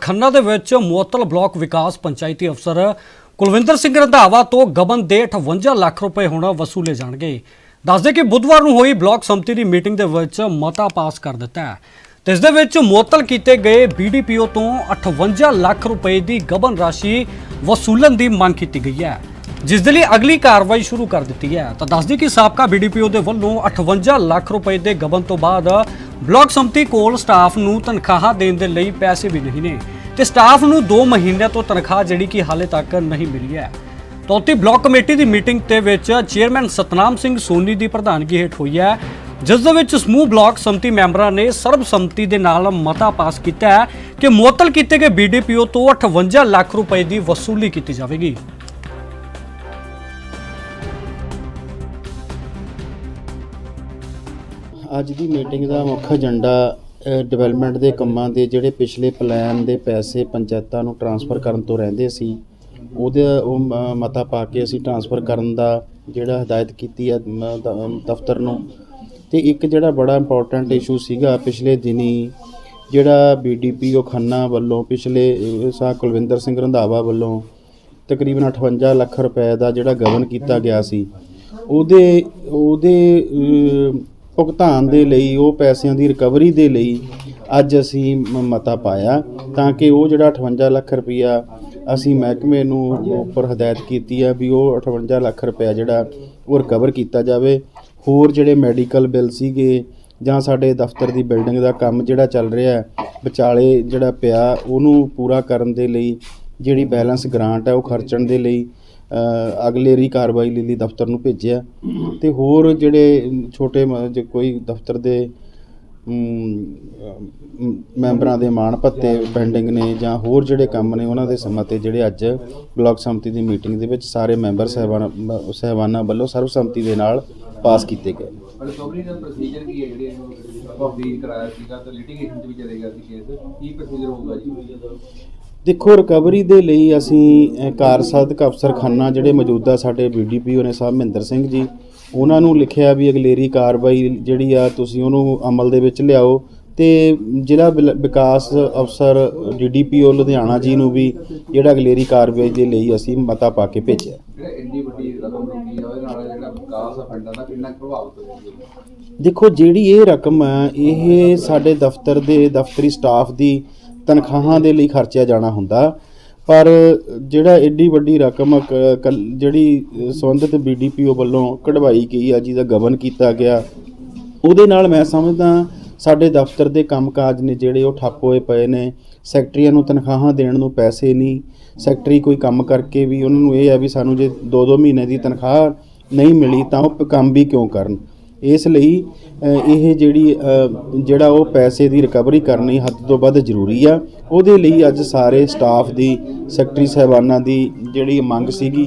ਖੰਨਾ ਦੇ ਵਿੱਚ ਮੁਅੱਤਲ ਬਲਾਕ ਵਿਕਾਸ ਪੰਚਾਇਤੀ ਅਫਸਰ ਕੁਲਵਿੰਦਰ ਸਿੰਘ ਰੰਧਾਵਾ ਤੋਂ ਗਬਨ ਦੇ 58 ਲੱਖ ਰੁਪਏ ਹੁਣ ਵਸੂਲੇ ਜਾਣਗੇ। ਦੱਸਦੇ ਕਿ ਬੁੱਧਵਾਰ ਨੂੰ ਹੋਈ ਬਲਾਕ ਸੰਮਤੀ ਦੀ ਮੀਟਿੰਗ ਦੇ ਵਿੱਚ ਮਤਾ ਪਾਸ ਕਰ ਦਿੱਤਾ ਹੈ। ਤੇ ਇਸ ਦੇ ਵਿੱਚ ਮੁਅੱਤਲ ਕੀਤੇ ਗਏ ਬੀਡੀਪੀਓ ਤੋਂ 58 ਲੱਖ ਰੁਪਏ ਦੀ ਗਬਨ ਰਾਸ਼ੀ ਵਸੂਲਣ ਦੀ ਮੰਗ ਕੀਤੀ ਗਈ ਹੈ। ਜਿਸ ਦੇ ਲਈ ਅਗਲੀ ਕਾਰਵਾਈ ਸ਼ੁਰੂ ਕਰ ਦਿੱਤੀ ਹੈ। ਤਾਂ ਦੱਸਦੀ ਕਿ ਸਾਬਕਾ ਬੀਡੀਪੀਓ ਦੇ ਵੱਲੋਂ 58 ਲੱਖ ਰੁਪਏ ਦੇ ਗਬਨ ਤੋਂ ਬਾਅਦ ਬਲਾਕ ਸੰਮਤੀ ਕੋਲ ਸਟਾਫ ਨੂੰ ਤਨਖਾਹਾਂ ਦੇਣ ਦੇ ਲਈ ਪੈਸੇ ਵੀ ਨਹੀਂ ਨੇ ਤੇ ਸਟਾਫ ਨੂੰ 2 ਮਹੀਨਿਆਂ ਤੋਂ ਤਨਖਾਹ ਜਿਹੜੀ ਕਿ ਹਾਲੇ ਤੱਕ ਨਹੀਂ ਮਿਲੀ ਹੈ। ਤੌਤੀ ਬਲਾਕ ਕਮੇਟੀ ਦੀ ਮੀਟਿੰਗ ਤੇ ਵਿੱਚ ਚੇਅਰਮੈਨ ਸਤਨਾਮ ਸਿੰਘ ਸੋਨੀ ਦੀ ਪ੍ਰਧਾਨਗੀ ਹੇਠ ਹੋਈ ਹੈ। ਜਿਸ ਦੇ ਵਿੱਚ ਸਮੂਹ ਬਲਾਕ ਸੰਮਤੀ ਮੈਂਬਰਾਂ ਨੇ ਸਰਬਸੰਮਤੀ ਦੇ ਨਾਲ ਮਤਾ ਪਾਸ ਕੀਤਾ ਹੈ ਕਿ ਮੁਅੱਤਲ ਕੀਤੇ ਗਏ ਬੀਡੀਪੀਓ ਤੋਂ 58 ਲੱਖ ਰੁਪਏ ਦੀ ਵਸੂਲੀ ਕੀਤੀ ਜਾਵੇਗੀ। ਅੱਜ ਦੀ ਮੀਟਿੰਗ ਦਾ ਮੁੱਖ ਏਜੰਡਾ ਡਿਵੈਲਪਮੈਂਟ ਦੇ ਕੰਮਾਂ ਦੇ ਜਿਹੜੇ ਪਿਛਲੇ ਪਲਾਨ ਦੇ ਪੈਸੇ ਪੰਚਾਇਤਾਂ ਨੂੰ ਟਰਾਂਸਫਰ ਕਰਨ ਤੋਂ ਰਹਿੰਦੇ ਸੀ ਉਹਦੇ ਉਹ ਮ- ਮਤਾ ਪਾ ਕੇ ਅਸੀਂ ਟਰਾਂਸਫਰ ਕਰਨ ਦਾ ਜਿਹੜਾ ਹਦਾਇਤ ਕੀਤੀ ਹੈ ਮ- ਦ- ਦਫ਼ਤਰ ਨੂੰ। ਤੇ ਇੱਕ ਜਿਹੜਾ ਬੜਾ ਇੰਪੋਰਟੈਂਟ ਇਸ਼ੂ ਸੀਗਾ ਪਿਛਲੇ ਦਿਨੀ ਜਿਹੜਾ ਬੀਡੀਪੀਓ ਖੰਨਾ ਵੱਲੋਂ ਪਿਛਲੇ ਸਾਹ ਕੁਲਵਿੰਦਰ ਸਿੰਘ ਰੰਧਾਵਾ ਵੱਲੋਂ ਤਕਰੀਬਨ 58 ਲੱਖ ਰੁਪਏ ਦਾ ਜਿਹੜਾ ਗਵਨ ਕੀਤਾ ਗਿਆ ਸੀ ਉਹਦੇ ਉਹਦੇ ਅਹ, ਭੁਗਤਾਨ ਦੇ ਲਈ, ਉਹ ਪੈਸਿਆਂ ਦੀ ਰਿਕਵਰੀ ਦੇ ਲਈ ਅੱਜ ਅਸੀਂ ਮ- ਮਤਾ ਪਾਇਆ ਤਾਂ ਕਿ ਉਹ ਜਿਹੜਾ 58 ਲੱਖ ਰੁਪਈਆ ਅਸੀਂ ਮਹਿਕਮੇ ਨੂੰ ਉੱਪਰ ਹਦਾਇਤ ਕੀਤੀ ਹੈ ਵੀ ਉਹ 58 ਲੱਖ ਰੁਪਇਆ ਜਿਹੜਾ ਉਹ ਰਿਕਵਰ ਕੀਤਾ ਜਾਵੇ। ਹੋਰ ਜਿਹੜੇ ਮੈਡੀਕਲ ਬਿੱਲ ਸੀਗੇ ਜਾਂ ਸਾਡੇ ਦਫ਼ਤਰ ਦੀ ਬਿਲਡਿੰਗ ਦਾ ਕੰਮ ਜਿਹੜਾ ਚੱਲ ਰਿਹਾ ਵਿਚਾਲੇ ਜਿਹੜਾ ਪਿਆ, ਉਹਨੂੰ ਪੂਰਾ ਕਰਨ ਦੇ ਲਈ ਜਿਹੜੀ ਬੈਲੈਂਸ ਗ੍ਰਾਂਟ ਹੈ ਉਹ ਖਰਚਣ ਦੇ ਲਈ ਅਗਲੇਰੀ ਕਾਰਵਾਈ ਲਈ ਦਫ਼ਤਰ ਨੂੰ ਭੇਜਿਆ ਤੇ ਹੋਰ ਜਿਹੜੇ ਛੋਟੇ ਜੇ ਕੋਈ ਦਫ਼ਤਰ ਦੇ ਮੈਂਬਰਾਂ ਦੇ ਮਾਣ ਭੱਤੇ ਪੈਂਡਿੰਗ ਨੇ ਜਾਂ ਹੋਰ ਜਿਹੜੇ ਕੰਮ ਨੇ ਉਹਨਾਂ ਦੇ ਸਮਾਂ ਤੇ ਜਿਹੜੇ ਅੱਜ ਬਲਾਕ ਸੰਮਤੀ ਦੀ ਮੀਟਿੰਗ ਦੇ ਵਿੱਚ ਸਾਰੇ ਮੈਂਬਰ ਸਹਿਬਾਨ, ਸਹਿਬਾਨਾਂ ਵੱਲੋਂ ਸਰਵਸੰਮਤੀ ਦੇ ਨਾਲ ਪਾਸ ਕੀਤੇ ਗਏ। ਰਿਕਵਰੀ ਦਾ ਪ੍ਰੋਸੀਜਰ ਕੀ ਹੈ ਜਿਹੜੇ ਇਹਨੂੰ ਕਰਾਇਆ ਸੀਗਾ, ਤਾਂ ਲਿਟੀਗੇਸ਼ਨ ਚ ਵੀ ਚਲੇਗਾ ਸੀ ਕੇਸ ਕੀ ਪ੍ਰੋਸੀਜਰ ਹੋਊਗਾ ਜੀ? ਦੇਖੋ ਰਿਕਵਰੀ ਦੇ ਲਈ ਅਸੀਂ ਅ, ਕਾਰਜਸਾਧਕ ਅਫਸਰ ਖੰਨਾ ਜਿਹੜੇ ਮੌਜੂਦਾ ਸਾਡੇ ਬੀਡੀਪੀਓ ਨੇ ਸਾਹਿਬ ਮਹਿੰਦਰ ਸਿੰਘ ਜੀ ਉਹਨਾਂ ਨੂੰ ਲਿਖਿਆ ਵੀ ਅਗਲੇਰੀ ਕਾਰਵਾਈ ਜਿਹੜੀ ਆ ਤੁਸੀਂ ਉਹਨੂੰ ਅਮਲ ਦੇ ਵਿੱਚ ਲਿਆਓ। ਤੇ ਜ਼ਿਲ੍ਹਾ ਵਿਕਾਸ ਅਫਸਰ ਡੀਡੀਪੀਓ ਲੁਧਿਆਣਾ ਜੀ ਨੂੰ ਵੀ ਜਿਹੜਾ ਅਗਲੇਰੀ ਕਾਰਵਾਈ ਦੇ ਲਈ ਅਸੀਂ ਮਤਾ ਪਾ ਕੇ ਭੇਜਿਆ। ਦੇਖੋ ਜਿਹੜੀ ਇਹ ਰਕਮ ਹੈ ਇਹ ਸਾਡੇ ਦਫ਼ਤਰ ਦੇ ਦਫ਼ਤਰੀ ਸਟਾਫ ਦੀ ਤਨਖਾਹਾਂ ਦੇ ਲਈ ਖਰਚਿਆ ਜਾਣਾ ਹੁੰਦਾ। ਪਰ ਜਿਹੜਾ ਐਡੀ ਵੱਡੀ ਰਕਮ ਕ- ਕੱਲ- ਜਿਹੜੀ ਅ, ਸੰਬੰਧਿਤ ਬੀਡੀਪੀਓ ਵੱਲੋਂ ਕਢਵਾਈ ਗਈ ਆ ਜਿਹਦਾ ਗਵਨ ਕੀਤਾ ਗਿਆ ਉਹਦੇ ਨਾਲ ਮੈਂ ਸਮਝਦਾ ਸਾਡੇ ਦਫ਼ਤਰ ਦੇ ਕੰਮਕਾਜ ਨੇ ਜਿਹੜੇ ਉਹ ਠੱਪ ਹੋਏ ਪਏ ਨੇ। ਸੈਕਟਰੀਆਂ ਨੂੰ ਤਨਖਾਹਾਂ ਦੇਣ ਨੂੰ ਪੈਸੇ ਨਹੀਂ। ਸੈਕਟਰੀ ਕੋਈ ਕੰਮ ਕਰਕੇ ਵੀ ਉਹਨਾਂ ਨੂੰ ਇਹ ਆ ਵੀ ਸਾਨੂੰ ਜੇ 2-2 ਮਹੀਨੇ ਦੀ ਤਨਖਾਹ ਨਹੀਂ ਮਿਲੀ ਤਾਂ ਉਹ ਕੰਮ ਵੀ ਕਿਉਂ ਕਰਨ? ਇਸ ਲਈ ਇਹ ਜਿਹੜੀ ਜਿਹੜਾ ਉਹ ਪੈਸੇ ਦੀ ਰਿਕਵਰੀ ਕਰਨੀ ਹੱਦ ਤੋਂ ਵੱਧ ਜ਼ਰੂਰੀ ਆ। ਉਹਦੇ ਲਈ ਅੱਜ ਸਾਰੇ ਸਟਾਫ ਦੀ ਸੈਕਟਰੀ ਸਾਹਿਬਾਨਾਂ ਦੀ ਜਿਹੜੀ ਮੰਗ ਸੀਗੀ